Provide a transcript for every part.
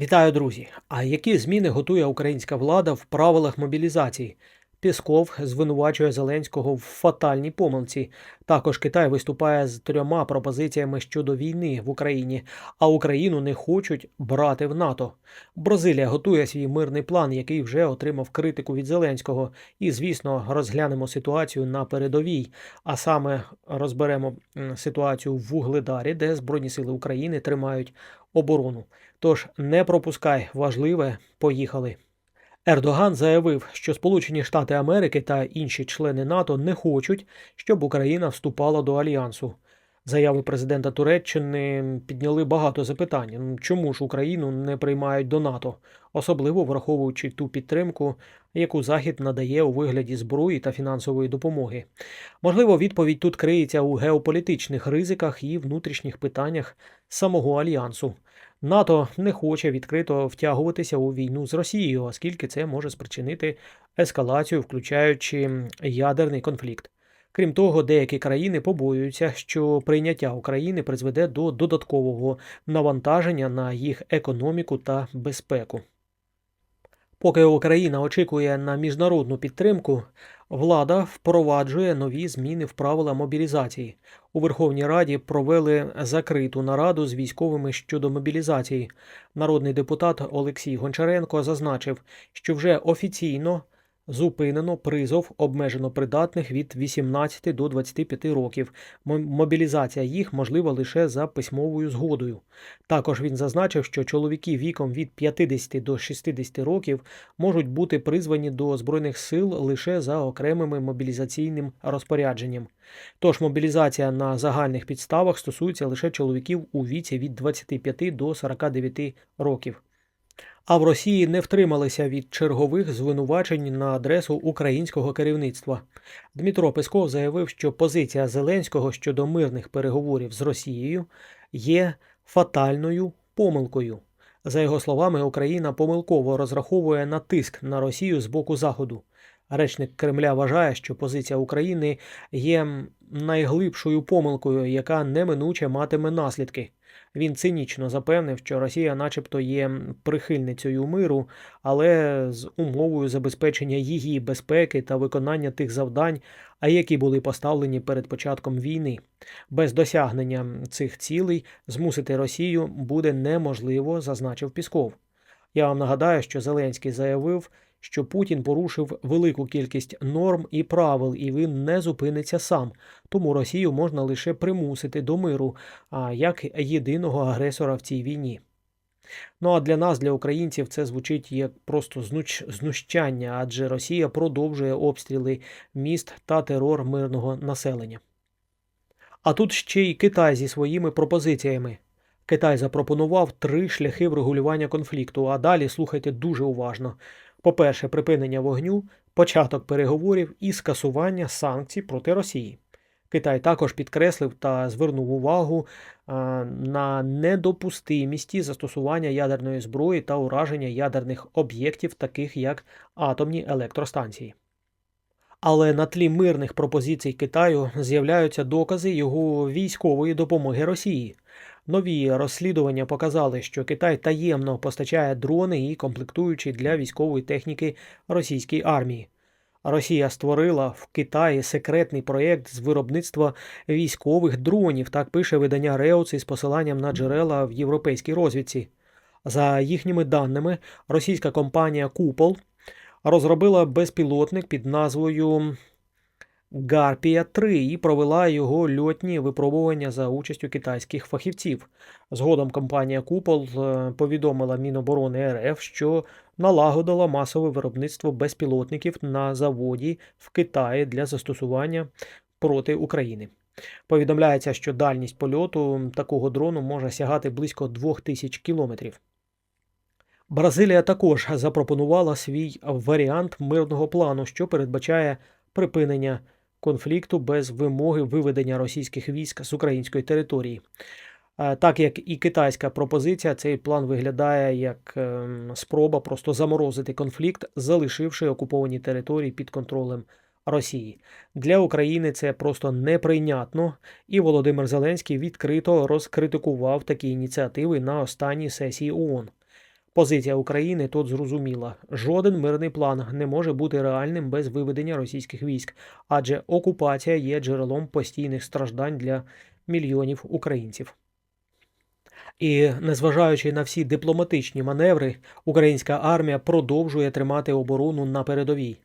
Вітаю, друзі! А які зміни готує українська влада в правилах мобілізації? Пісков звинувачує Зеленського в фатальній помилці. Також Китай виступає з трьома пропозиціями щодо війни в Україні, а Україну не хочуть брати в НАТО. Бразилія готує свій мирний план, який вже отримав критику від Зеленського. І, звісно, розглянемо ситуацію на передовій. А саме розберемо ситуацію в Вугледарі, де Збройні сили України тримають оборону. Тож не пропускай важливе, поїхали. Ердоган заявив, що Сполучені Штати Америки та інші члени НАТО не хочуть, щоб Україна вступала до альянсу. Заяви президента Туреччини підняли багато запитань. Чому ж Україну не приймають до НАТО, особливо враховуючи ту підтримку, яку Захід надає у вигляді зброї та фінансової допомоги. Можливо, відповідь тут криється у геополітичних ризиках і внутрішніх питаннях самого альянсу. НАТО не хоче відкрито втягуватися у війну з Росією, оскільки це може спричинити ескалацію, включаючи ядерний конфлікт. Крім того, деякі країни побоюються, що прийняття України призведе до додаткового навантаження на їх економіку та безпеку. Поки Україна очікує на міжнародну підтримку, влада впроваджує нові зміни в правила мобілізації. У Верховній Раді провели закриту нараду з військовими щодо мобілізації. Народний депутат Олексій Гончаренко зазначив, що вже офіційно зупинено призов обмежено придатних від 18 до 25 років. Мобілізація їх можлива лише за письмовою згодою. Також він зазначив, що чоловіки віком від 50 до 60 років можуть бути призвані до Збройних сил лише за окремими мобілізаційним розпорядженням. Тож мобілізація на загальних підставах стосується лише чоловіків у віці від 25 до 49 років. А в Росії не втрималися від чергових звинувачень на адресу українського керівництва. Дмитро Песков заявив, що позиція Зеленського щодо мирних переговорів з Росією є фатальною помилкою. За його словами, Україна помилково розраховує на тиск на Росію з боку Заходу. Речник Кремля вважає, що позиція України є найглибшою помилкою, яка неминуче матиме наслідки. Він цинічно запевнив, що Росія, начебто, є прихильницею миру, але з умовою забезпечення її безпеки та виконання тих завдань, а які були поставлені перед початком війни. Без досягнення цих цілей змусити Росію буде неможливо, зазначив Пісков. Я вам нагадаю, що Зеленський заявив, що Путін порушив велику кількість норм і правил, і він не зупиниться сам. Тому Росію можна лише примусити до миру, а як єдиного агресора в цій війні. Ну а для нас, для українців, це звучить як просто знущання, адже Росія продовжує обстріли міст та терор мирного населення. А тут ще й Китай зі своїми пропозиціями. Китай запропонував три шляхи врегулювання конфлікту, а далі слухайте дуже уважно. По-перше, припинення вогню, початок переговорів і скасування санкцій проти Росії. Китай також підкреслив та звернув увагу на недопустимісті застосування ядерної зброї та ураження ядерних об'єктів, таких як атомні електростанції. Але на тлі мирних пропозицій Китаю з'являються докази його військової допомоги Росії. Нові розслідування показали, що Китай таємно постачає дрони і комплектуючі для військової техніки російській армії. Росія створила в Китаї секретний проєкт з виробництва військових дронів, так пише видання Реуц із посиланням на джерела в європейській розвідці. За їхніми даними, російська компанія Купол розробила безпілотник під назвою Гарпія 3 і провела його льотні випробування за участю китайських фахівців. Згодом компанія Купол е, повідомила Міноборони РФ, що налагодила масове виробництво безпілотників на заводі в Китаї для застосування проти України. Повідомляється, що дальність польоту такого дрону може сягати близько 2000 кілометрів. Бразилія також запропонувала свій варіант мирного плану, що передбачає припинення конфлікту без вимоги виведення російських військ з української території. Е, Так як і китайська пропозиція, цей план виглядає як ем, спроба просто заморозити конфлікт, залишивши окуповані території під контролем Росії. Для України це просто неприйнятно, і Володимир Зеленський відкрито розкритикував такі ініціативи на останній сесії ООН. Позиція України тут зрозуміла: жоден мирний план не може бути реальним без виведення російських військ, адже окупація є джерелом постійних страждань для мільйонів українців. І незважаючи на всі дипломатичні маневри, українська армія продовжує тримати оборону на передовій.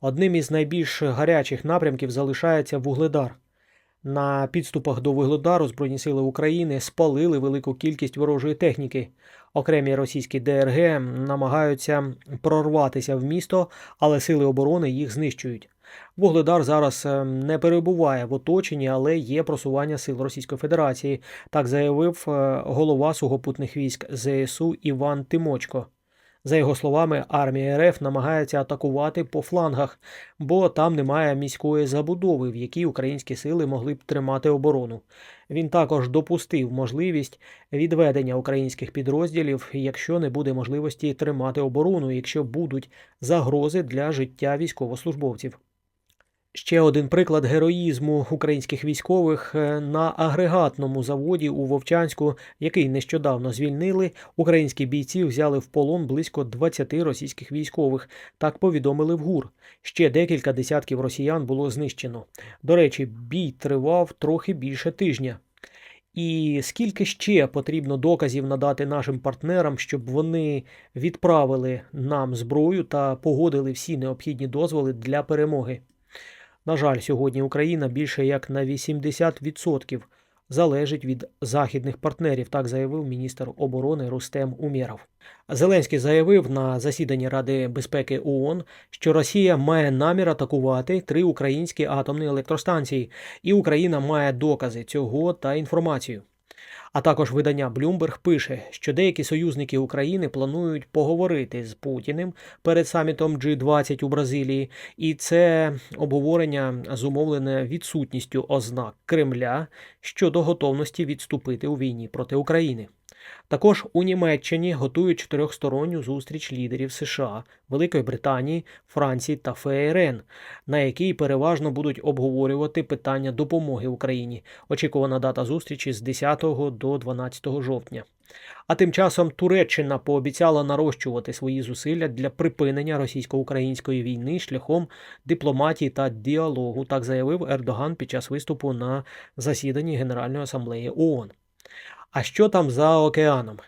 Одним із найбільш гарячих напрямків залишається Вугледар. На підступах до Вугледару Збройні сили України спалили велику кількість ворожої техніки. Окремі російські ДРГ намагаються прорватися в місто, але сили оборони їх знищують. Вугледар зараз е, не перебуває в оточенні, але є просування сил Російської Федерації. Так заявив е, голова сухопутних військ ЗСУ Іван Тимочко. За його словами, армія РФ намагається атакувати по флангах, бо там немає міської забудови, в якій українські сили могли б тримати оборону. Він також допустив можливість відведення українських підрозділів, якщо не буде можливості тримати оборону, якщо будуть загрози для життя військовослужбовців. Ще один приклад героїзму українських військових е, на агрегатному заводі у Вовчанську, який нещодавно звільнили, українські бійці взяли в полон близько 20 російських військових. Так повідомили в ГУР. Ще декілька десятків росіян було знищено. До речі, бій тривав трохи більше тижня. І скільки ще потрібно доказів надати нашим партнерам, щоб вони відправили нам зброю та погодили всі необхідні дозволи для перемоги? На жаль, сьогодні Україна більше як на 80% залежить від західних партнерів, так заявив міністр оборони Рустем Умєров. Зеленський заявив на засіданні Ради безпеки ООН, що Росія має намір атакувати три українські атомні електростанції, і Україна має докази цього та інформацію. А також видання Bloomberg пише, що деякі союзники України планують поговорити з Путіним перед самітом G20 у Бразилії, і це обговорення зумовлене відсутністю ознак Кремля щодо готовності відступити у війні проти України. Також у Німеччині готують чотирьохсторонню зустріч лідерів США, Великої Британії, Франції та ФРН, на якій переважно будуть обговорювати питання допомоги Україні. Очікувана дата зустрічі з 10 до 12 жовтня. А тим часом Туреччина пообіцяла нарощувати свої зусилля для припинення російсько-української війни шляхом дипломатії та діалогу, так заявив Ердоган під час виступу на засіданні Генеральної асамблеї ООН. А що там за океаном?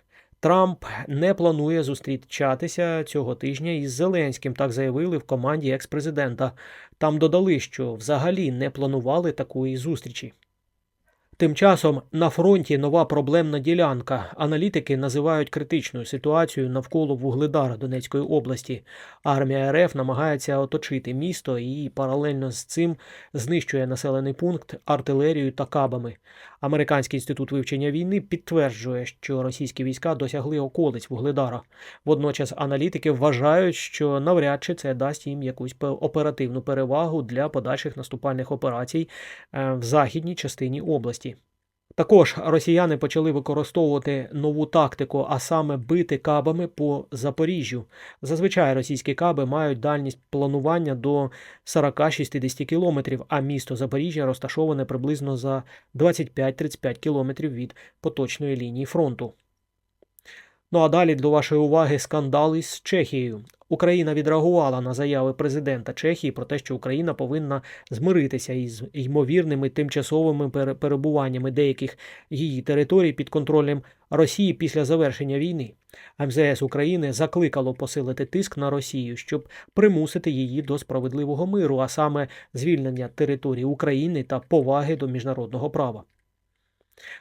Трамп не планує зустрічатися цього тижня із Зеленським, так заявили в команді екс-президента. Там додали, що взагалі не планували такої зустрічі. Тим часом на фронті нова проблемна ділянка. Аналітики називають критичною ситуацію навколо Вугледара Донецької області. Армія РФ намагається оточити місто і паралельно з цим знищує населений пункт артилерією та кабами. Американський інститут вивчення війни підтверджує, що російські війська досягли околиць Вугледара. Водночас аналітики вважають, що навряд чи це дасть їм якусь оперативну перевагу для подальших наступальних операцій е, в західній частині області. Також росіяни почали використовувати нову тактику, а саме бити кабами по Запоріжжю. Зазвичай російські каби мають дальність планування до 40-60 кілометрів, а місто Запоріжжя розташоване приблизно за 25-35 кілометрів від поточної лінії фронту. Ну а далі до вашої уваги скандал із Чехією. Україна відреагувала на заяви президента Чехії про те, що Україна повинна змиритися із ймовірними тимчасовими перебуваннями деяких її територій під контролем Росії після завершення війни. МЗС України закликало посилити тиск на Росію, щоб примусити її до справедливого миру, а саме звільнення території України та поваги до міжнародного права.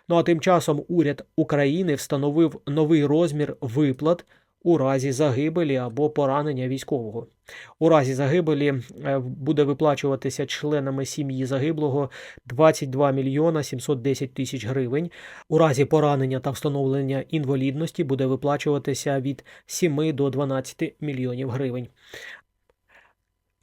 Ну а тим часом уряд України встановив новий розмір виплат у разі загибелі або поранення військового. У разі загибелі е, буде виплачуватися членами сім'ї загиблого 22 мільйона 710 тисяч гривень. У разі поранення та встановлення інвалідності буде виплачуватися від 7 до 12 мільйонів гривень.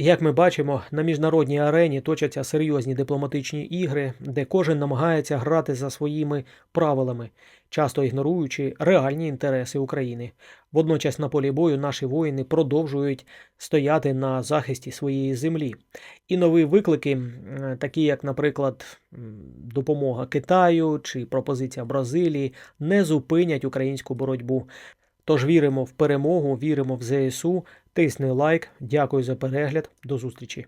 Як ми бачимо, на міжнародній арені точаться серйозні дипломатичні ігри, де кожен намагається грати за своїми правилами, часто ігноруючи реальні інтереси України. Водночас на полі бою наші воїни продовжують стояти на захисті своєї землі. І нові виклики, такі як, наприклад, допомога Китаю чи пропозиція Бразилії, не зупинять українську боротьбу. Тож віримо в перемогу, віримо в ЗСУ. Тисни лайк. Дякую за перегляд. До зустрічі.